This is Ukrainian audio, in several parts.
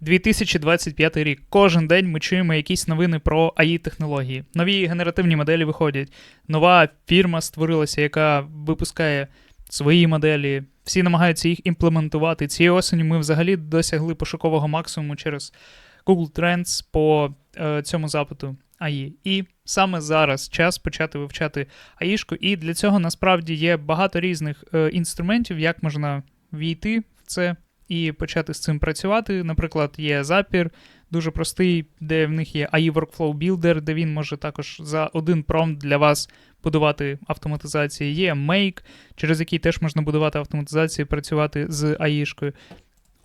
2025 рік. Кожен день ми чуємо якісь новини про ai технології. Нові генеративні моделі виходять. Нова фірма створилася, яка випускає свої моделі. Всі намагаються їх імплементувати. Цієї осені ми взагалі досягли пошукового максимуму через Google Trends по е, цьому запиту AI. І саме зараз час почати вивчати АІшку. І для цього насправді є багато різних е, інструментів, як можна війти в це і почати з цим працювати. Наприклад, є Zapier, дуже простий, де в них є AI Workflow Builder, де він може також за один промпт для вас будувати автоматизації. Є Make, через який теж можна будувати автоматизації, працювати з АІшкою.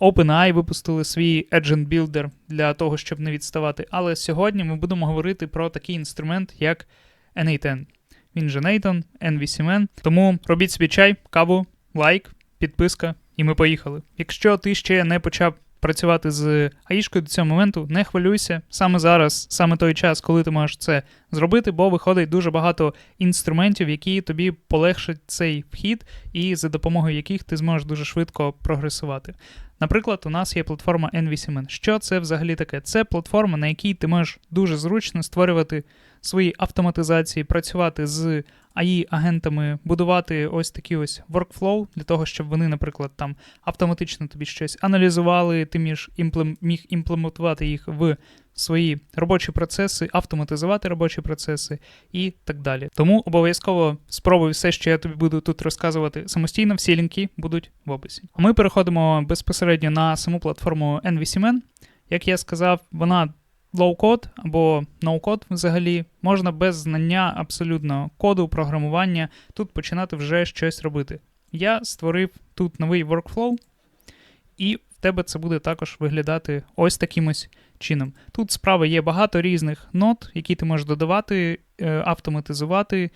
OpenAI випустили свій Agent Builder для того, щоб не відставати. Але сьогодні ми будемо говорити про такий інструмент, як N8N. Він же Nathan, N8N. Тому робіть собі чай, каву, лайк, підписка, і ми поїхали. Якщо ти ще не почав працювати з Аїшкою до цього моменту, не хвилюйся. Саме зараз, саме той час, коли ти можеш це зробити, бо виходить дуже багато інструментів, які тобі полегшать цей вхід, і за допомогою яких ти зможеш дуже швидко прогресувати. Наприклад, у нас є платформа N8N. Що це взагалі таке? Це платформа, на якій ти можеш дуже зручно створювати свої автоматизації, працювати з AI-агентами, будувати ось такі ось workflow для того, щоб вони, наприклад, там автоматично тобі щось аналізували, ти міг імплементувати їх в свої робочі процеси, автоматизувати робочі процеси і так далі. Тому обов'язково спробуй все, що я тобі буду тут розказувати самостійно. Всі лінки будуть в описі. Ми переходимо безпосередньо на саму платформу N8N. Як я сказав, вона лоу-код або ноу-код взагалі можна без знання абсолютно коду, програмування тут починати вже щось робити. Я створив тут новий workflow, і в тебе це буде також виглядати ось таким ось чином. Тут справа є багато різних нот, які ти можеш додавати, е, автоматизувати,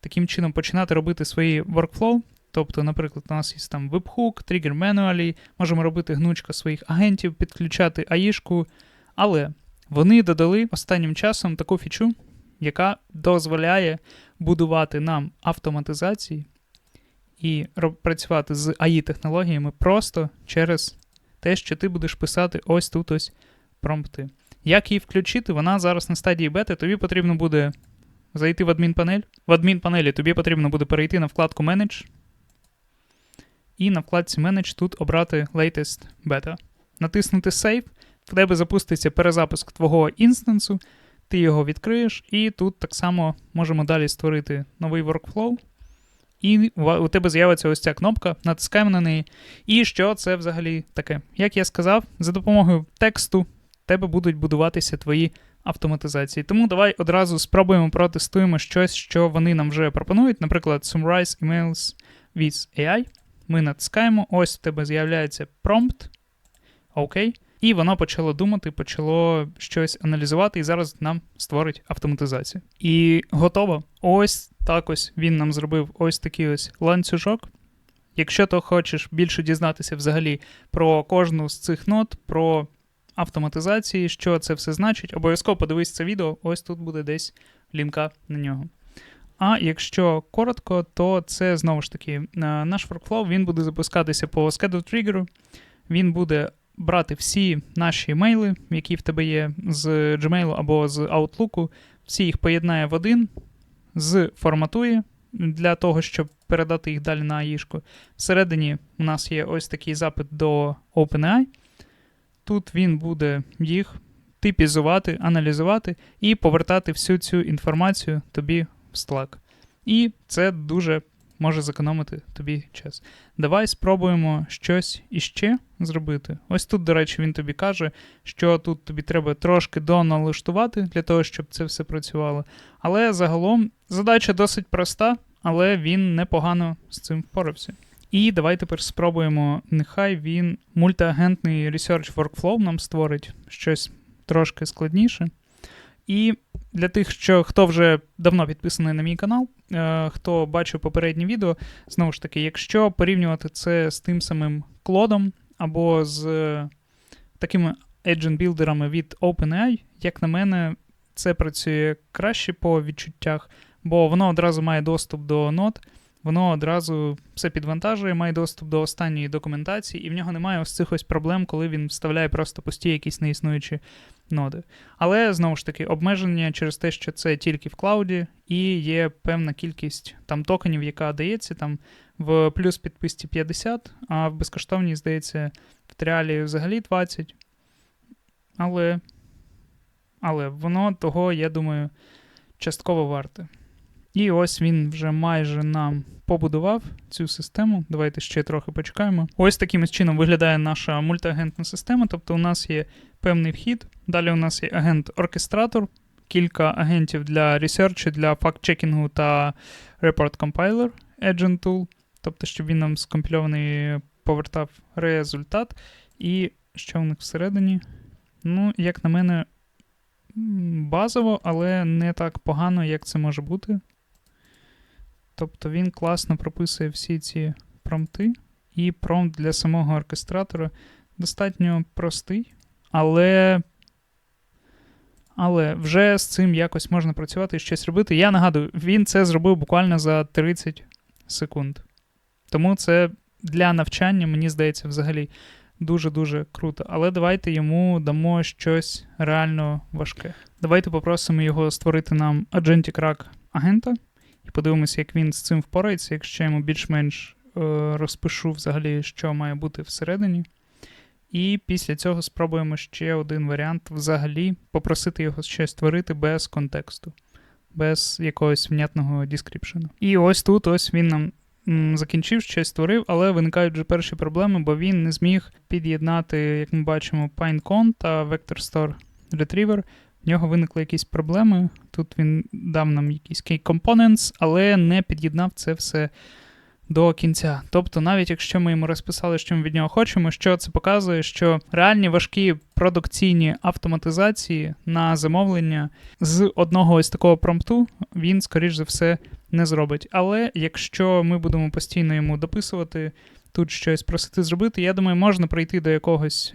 таким чином починати робити свої workflow. Тобто, наприклад, у нас є там webhook, trigger manually, можемо робити гнучка своїх агентів, підключати аїшку. Але вони додали останнім часом таку фічу, яка дозволяє будувати нам автоматизації і працювати з AI-технологіями просто через те, що ти будеш писати ось тут ось промпти. Як її включити, вона зараз на стадії бети, тобі потрібно буде зайти в адмінпанель. В адмінпанелі тобі потрібно буде перейти на вкладку Manage. І на вкладці Manage тут обрати Latest Beta. Натиснути Save в тебе запуститься перезапуск твого інстансу, ти його відкриєш, і тут так само можемо далі створити новий workflow. І у тебе з'явиться ось ця кнопка, натискаємо на неї. І що це взагалі таке? Як я сказав, за допомогою тексту тебе будуть будуватися твої автоматизації. Тому давай одразу спробуємо протестуємо щось, що вони нам вже пропонують. Наприклад, Summarize Emails with AI. Ми натискаємо, ось у тебе з'являється prompt. Окей. І воно почало думати, почало щось аналізувати, і зараз нам створить автоматизацію. І готово. Ось так ось він нам зробив ось такий ось ланцюжок. Якщо ти хочеш більше дізнатися взагалі про кожну з цих нот, про автоматизації, що це все значить, обов'язково подивись це відео, ось тут буде десь лінка на нього. А якщо коротко, то це знову ж таки наш workflow, він буде запускатися по schedule trigger, він буде брати всі наші мейли, які в тебе є з Gmail або з Outlook, всі їх поєднає в один, зформатує для того, щоб передати їх далі на АІшку. Всередині у нас є ось такий запит до OpenAI. Тут він буде їх типізувати, аналізувати і повертати всю цю інформацію тобі в Slack. І це дуже може зекономити тобі час. Давай спробуємо щось іще зробити. Ось тут, до речі, він тобі каже, що тут тобі треба трошки доналаштувати для того, щоб це все працювало. Але загалом задача досить проста, але він непогано з цим впорався. І давай тепер спробуємо, нехай він мультиагентний Research Workflow нам створить щось трошки складніше. І для тих, що хто вже давно підписаний на мій канал, е, хто бачив попереднє відео, знову ж таки, якщо порівнювати це з тим самим клодом або з такими agent-білдерами від OpenAI, як на мене, це працює краще по відчуттях, бо воно одразу має доступ до нот, воно одразу все підвантажує, має доступ до останньої документації, і в нього немає ось цих ось проблем, коли він вставляє просто пусті якісь неіснуючі ноди. Але знову ж таки, обмеження через те, що це тільки в клауді, і є певна кількість там токенів, яка дається там в плюс підписці 50, а в безкоштовній, здається, в тріалі взагалі 20. Але, але воно того, я думаю, частково варте. І ось він вже майже нам побудував цю систему. Давайте ще трохи почекаємо. Ось таким чином виглядає наша мультиагентна система. Тобто у нас є певний вхід. Далі у нас є агент-оркестратор, кілька агентів для ресерчу, для факт-чекінгу та compiler agent tool. Тобто, щоб він нам скомпільований повертав результат. І що у них всередині? Ну, як на мене, базово, але не так погано, як це може бути. Тобто він класно прописує всі ці промпти, і промпт для самого оркестратора достатньо простий, але але вже з цим якось можна працювати і щось робити. Я нагадую, він це зробив буквально за 30 секунд. Тому це для навчання, мені здається, взагалі дуже-дуже круто. Але давайте йому дамо щось реально важке. Давайте попросимо його створити нам Agentic Rack агента. Подивимося, як він з цим впорається, якщо я йому більш-менш е, розпишу взагалі, що має бути всередині. І після цього спробуємо ще один варіант взагалі попросити його щось створити без контексту, без якогось внятного дескріпшену. І ось тут ось він нам м, закінчив, щось створив, але виникають вже перші проблеми, бо він не зміг під'єднати, як ми бачимо, PineCon та VectorStore Retriever. В нього виникли якісь проблеми. Тут він дав нам якісь key components, але не під'єднав це все до кінця. Тобто, навіть якщо ми йому розписали, що ми від нього хочемо, що це показує, що реальні важкі продукційні автоматизації на замовлення з одного ось такого промпту він, скоріш за все, не зробить. Але якщо ми будемо постійно йому дописувати, тут щось просити зробити, я думаю, можна прийти до якогось.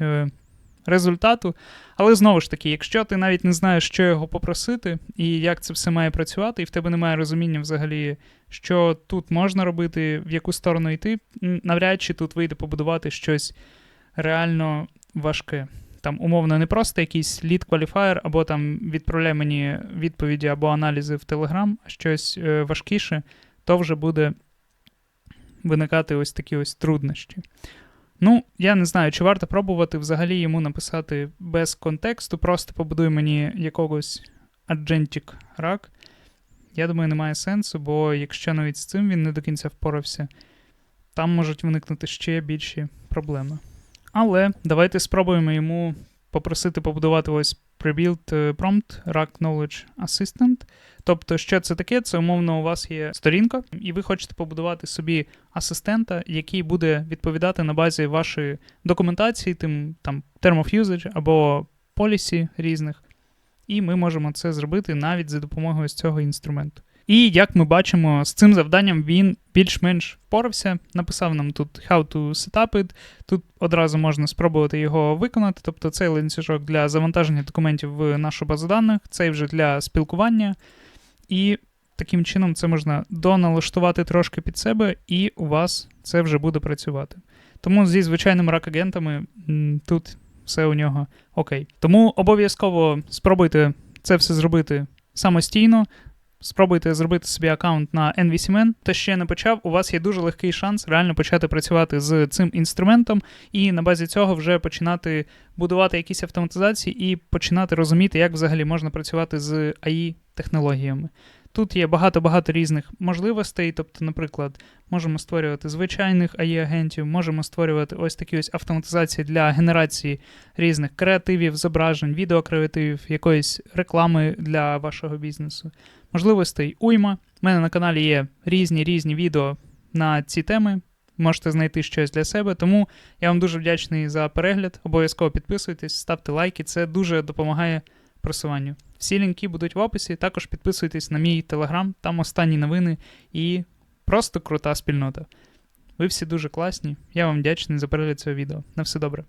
Результату. Але знову ж таки, якщо ти навіть не знаєш, що його попросити, і як це все має працювати, і в тебе немає розуміння взагалі, що тут можна робити, в яку сторону йти, навряд чи тут вийде побудувати щось реально важке. Там, умовно, не просто якийсь лід кваліфаєр, або там відправляй мені відповіді або аналізи в Telegram, а щось е, важкіше, то вже буде виникати ось такі ось труднощі. Ну, я не знаю, чи варто пробувати взагалі йому написати без контексту, просто побудуй мені якогось аджентік рак. Я думаю, немає сенсу, бо якщо навіть з цим він не до кінця впорався, там можуть виникнути ще більші проблеми. Але давайте спробуємо йому попросити побудувати ось Prebuild е, Prompt Rack Knowledge Assistant. Тобто, що це таке? Це умовно, у вас є сторінка, і ви хочете побудувати собі асистента, який буде відповідати на базі вашої документації, тим там Term of Usage або полісі різних. І ми можемо це зробити навіть за допомогою цього інструменту. І як ми бачимо, з цим завданням він більш-менш впорався. Написав нам тут how to set up it. Тут одразу можна спробувати його виконати. Тобто цей ланцюжок для завантаження документів в нашу базу даних, цей вже для спілкування. І таким чином це можна доналаштувати трошки під себе, і у вас це вже буде працювати. Тому зі звичайними рак-агентами тут все у нього окей. Тому обов'язково спробуйте це все зробити самостійно. Спробуйте зробити собі аккаунт на NVCMN. Та ще не почав, у вас є дуже легкий шанс реально почати працювати з цим інструментом, і на базі цього вже починати будувати якісь автоматизації і починати розуміти, як взагалі можна працювати з AI технологіями. Тут є багато-багато різних можливостей. Тобто, наприклад, можемо створювати звичайних AI-агентів, можемо створювати ось такі ось автоматизації для генерації різних креативів, зображень, відеокреативів, якоїсь реклами для вашого бізнесу. Можливостей уйма. У мене на каналі є різні різні відео на ці теми. Можете знайти щось для себе, тому я вам дуже вдячний за перегляд. Обов'язково підписуйтесь, ставте лайки, це дуже допомагає просуванню. Всі лінки будуть в описі. Також підписуйтесь на мій телеграм, там останні новини і просто крута спільнота. Ви всі дуже класні. Я вам вдячний за перегляд цього відео. На все добре.